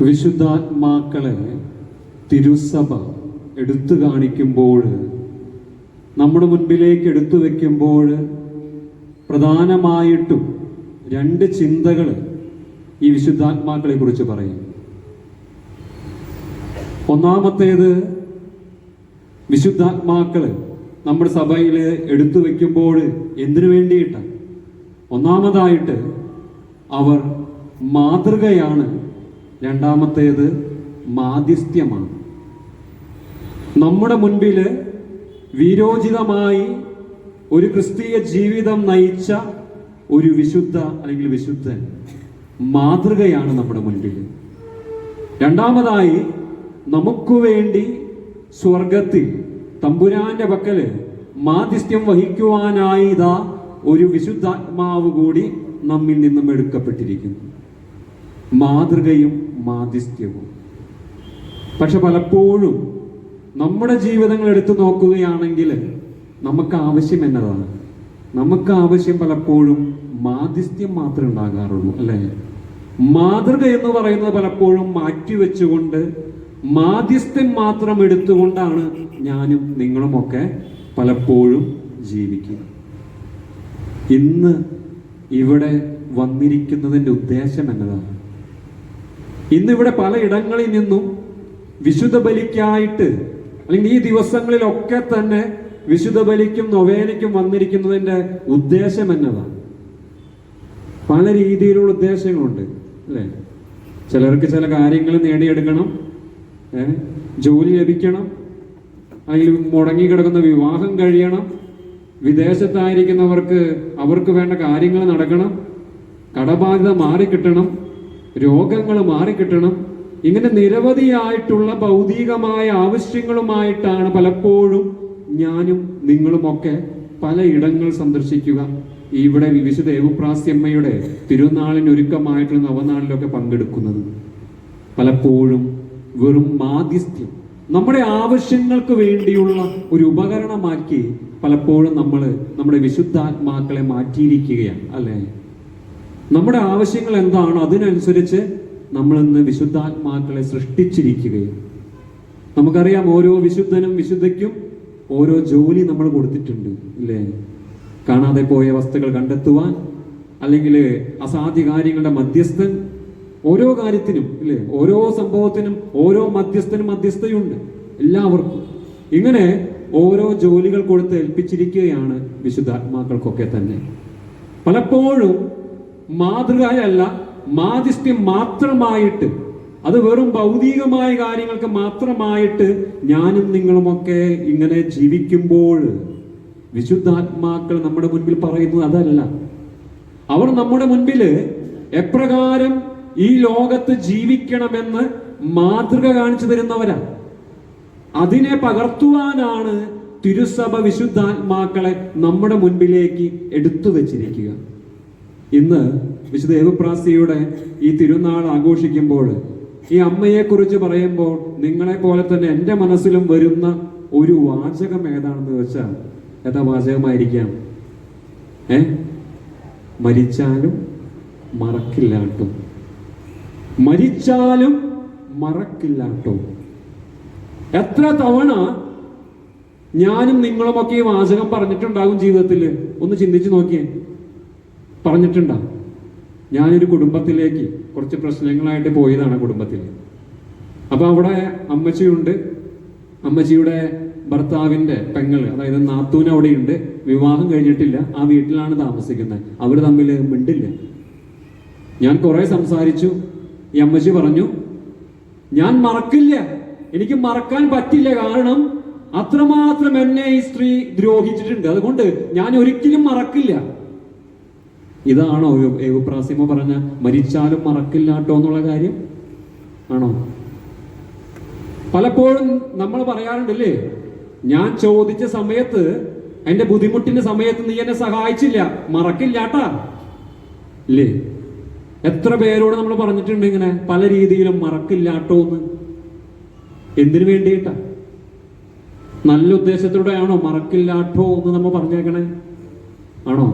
വിശുദ്ധാത്മാക്കളെ തിരുസഭ എടുത്തു കാണിക്കുമ്പോൾ നമ്മുടെ മുൻപിലേക്ക് എടുത്തു വയ്ക്കുമ്പോൾ പ്രധാനമായിട്ടും രണ്ട് ചിന്തകൾ ഈ വിശുദ്ധാത്മാക്കളെ കുറിച്ച് പറയും. ഒന്നാമത്തേത് വിശുദ്ധാത്മാക്കൾ നമ്മുടെ സഭയിൽ എടുത്തു വയ്ക്കുമ്പോൾ എന്തിനു വേണ്ടിയിട്ടാണ്? ഒന്നാമതായിട്ട് അവർ മാതൃകയാണ് രണ്ടാമത്തേത് മാധ്യസ്ഥ്യമാണ്. നമ്മുടെ മുൻപിൽ വിരോചിതമായി ഒരു ക്രിസ്തീയ ജീവിതം നയിച്ച ഒരു വിശുദ്ധ അല്ലെങ്കിൽ വിശുദ്ധൻ മാതൃകയാണ് നമ്മുടെ മുൻപിൽ രണ്ടാമതായി നമുക്ക് വേണ്ടി സ്വർഗത്തിൽ തമ്പുരാന്റെ പക്കൽ മാധ്യസ്ഥ്യം വഹിക്കുവാനായി ഒരു വിശുദ്ധാത്മാവ് കൂടി നമ്മിൽ നിന്നും എടുക്കപ്പെട്ടിരിക്കുന്നു. മാതൃകയും മാധ്യസ്ഥ്യവും. പക്ഷെ പലപ്പോഴും നമ്മുടെ ജീവിതങ്ങൾ എടുത്തു നോക്കുകയാണെങ്കിൽ നമുക്ക് ആവശ്യം എന്നതാണ്. നമുക്ക് ആവശ്യം പലപ്പോഴും മാധ്യസ്ഥ്യം മാത്രമേ ഉണ്ടാകാറുള്ളൂ അല്ലേ? മാതൃക എന്ന് പറയുന്നത് പലപ്പോഴും മാറ്റിവെച്ചുകൊണ്ട് മാധ്യസ്ഥ്യം മാത്രം എടുത്തുകൊണ്ടാണ് ഞാനും നിങ്ങളുമൊക്കെ പലപ്പോഴും ജീവിക്കുക ഇന്ന് ഇവിടെ വന്നിരിക്കുന്നതിന്റെ ഉദ്ദേശം എന്നതാണ്. ഇന്നിവിടെ പലയിടങ്ങളിൽ നിന്നും വിശുദ്ധ ബലിക്കായിട്ട് അല്ലെങ്കിൽ ഈ ദിവസങ്ങളിലൊക്കെ തന്നെ വിശുദ്ധ ബലിക്കും നൊവേനയ്ക്കും വന്നിരിക്കുന്നതിന്റെ ഉദ്ദേശം എന്നതാണ്. പല രീതിയിലുള്ള ഉദ്ദേശങ്ങളുണ്ട് അല്ലേ? ചിലർക്ക് ചില കാര്യങ്ങൾ നേടിയെടുക്കണം ജോലി ലഭിക്കണം അല്ലെങ്കിൽ മുടങ്ങിക്കിടക്കുന്ന വിവാഹം കഴിയണം വിദേശത്തായിരിക്കുന്നവർക്ക് അവർക്ക് വേണ്ട കാര്യങ്ങൾ നടക്കണം കടബാധ്യത മാറിക്കിട്ടണം രോഗങ്ങൾ മാറിക്കിട്ടണം. ഇങ്ങനെ നിരവധിയായിട്ടുള്ള ഭൗതികമായ ആവശ്യങ്ങളുമായിട്ടാണ് പലപ്പോഴും ഞാനും നിങ്ങളുമൊക്കെ പലയിടങ്ങൾ സന്ദർശിക്കുക. ഇവിടെ വിശുദ്ധ ദേവപ്രാസ്യമ്മയുടെ തിരുനാളിന് ഒരുക്കമായിട്ടുള്ള നവനാളിലൊക്കെ പങ്കെടുക്കുന്നത്. പലപ്പോഴും വെറും മാധ്യസ്ഥ്യം നമ്മുടെ ആവശ്യങ്ങൾക്ക് വേണ്ടിയുള്ള ഒരു ഉപകരണമാക്കി പലപ്പോഴും നമ്മൾ നമ്മുടെ വിശുദ്ധാത്മാക്കളെ മാറ്റിയിരിക്കുകയാണ് അല്ലേ? നമ്മുടെ ആവശ്യങ്ങൾ എന്താണോ അതിനനുസരിച്ച് നമ്മൾ ഇന്ന് വിശുദ്ധാത്മാക്കളെ സൃഷ്ടിച്ചിരിക്കുകയാണ്. നമുക്കറിയാം ഓരോ വിശുദ്ധനും വിശുദ്ധയ്ക്കും ഓരോ ജോലി നമ്മൾ കൊടുത്തിട്ടുണ്ട് ഇല്ലേ കാണാതെ പോയ വസ്തുക്കൾ കണ്ടെത്തുവാൻ അല്ലെങ്കിൽ അസാധ്യ കാര്യങ്ങളുടെ മധ്യസ്ഥൻ ഓരോ കാര്യത്തിനും ഇല്ലേ ഓരോ സംഭവത്തിനും ഓരോ മധ്യസ്ഥനും മധ്യസ്ഥയുണ്ട് എല്ലാവർക്കും. ഇങ്ങനെ ഓരോ ജോലികൾ കൊടുത്ത് ഏൽപ്പിച്ചിരിക്കുകയാണ് വിശുദ്ധാത്മാക്കൾക്കൊക്കെ തന്നെ. പലപ്പോഴും മാതൃകയല്ല മാധ്യസ്ഥ്യം മാത്രമായിട്ട് അത് വെറും ഭൗതികമായ കാര്യങ്ങൾക്ക് മാത്രമായിട്ട് ഞാനും നിങ്ങളുമൊക്കെ ഇങ്ങനെ ജീവിക്കുമ്പോൾ വിശുദ്ധാത്മാക്കൾ നമ്മുടെ മുൻപിൽ പറയുന്നത് അതല്ല. അവർ നമ്മുടെ മുൻപിൽ എപ്രകാരം ഈ ലോകത്ത് ജീവിക്കണമെന്ന് മാതൃക കാണിച്ചു തരുന്നവരാ. അതിനെ പകർത്തുവാനാണ് തിരുസഭ വിശുദ്ധാത്മാക്കളെ നമ്മുടെ മുൻപിലേക്ക് എടുത്തു വച്ചിരിക്കുക. ഇന്ന് വിശുദ്ധ ഈ തിരുനാൾ ആഘോഷിക്കുമ്പോൾ ഈ അമ്മയെ കുറിച്ച് പറയുമ്പോൾ നിങ്ങളെ പോലെ തന്നെ എന്റെ മനസ്സിലും വരുന്ന ഒരു വാചകം ഏതാണെന്ന് വെച്ചാൽ ഏതാ വാചകമായിരിക്കാം ഏ? മരിച്ചാലും മറക്കില്ലാട്ടോ. മരിച്ചാലും മറക്കില്ലാട്ടോ. എത്ര തവണ ഞാനും നിങ്ങളുമൊക്കെ ഈ വാചകം പറഞ്ഞിട്ടുണ്ടാകും ജീവിതത്തിൽ? ഒന്ന് ചിന്തിച്ചു നോക്കിയേ. പറഞ്ഞിട്ടുണ്ടാ? ഞാനൊരു കുടുംബത്തിലേക്ക് കുറച്ച് പ്രശ്നങ്ങളായിട്ട് പോയതാണ് കുടുംബത്തിൽ. അപ്പൊ അവിടെ അമ്മച്ചിയുണ്ട്. അമ്മച്ചിയുടെ ഭർത്താവിന്റെ പെങ്ങൾ അതായത് നാത്തൂൻ അവിടെയുണ്ട്. വിവാഹം കഴിഞ്ഞിട്ടില്ല. ആ വീട്ടിലാണ് താമസിക്കുന്നത്. അവർ തമ്മിൽ മിണ്ടില്ല. ഞാൻ കുറെ സംസാരിച്ചു. ഈ അമ്മച്ചി പറഞ്ഞു ഞാൻ മറക്കില്ല. എനിക്ക് മറക്കാൻ പറ്റില്ല. കാരണം അത്രമാത്രം എന്നെ ഈ സ്ത്രീ ദ്രോഹിച്ചിട്ടുണ്ട്. അതുകൊണ്ട് ഞാൻ ഒരിക്കലും മറക്കില്ല. ഇതാണോ ഏവുപ്രാസിമ പറഞ്ഞ മരിച്ചാലും മറക്കില്ലാട്ടോ എന്നുള്ള കാര്യം? ആണോ? പലപ്പോഴും നമ്മൾ പറയാറുണ്ടല്ലേ ഞാൻ ചോദിച്ച സമയത്ത് എന്റെ ബുദ്ധിമുട്ടിന്റെ സമയത്ത് നീ എന്നെ സഹായിച്ചില്ല മറക്കില്ലാട്ടാ ഇല്ലേ? എത്ര പേരോട് നമ്മൾ പറഞ്ഞിട്ടുണ്ട് ഇങ്ങനെ പല രീതിയിലും മറക്കില്ലാട്ടോ എന്ന്. എന്തിനു വേണ്ടിയിട്ടാ? നല്ല ഉദ്ദേശത്തിലൂടെയാണോ മറക്കില്ലാട്ടോ എന്ന് നമ്മൾ പറഞ്ഞേക്കണേ? ആണോ?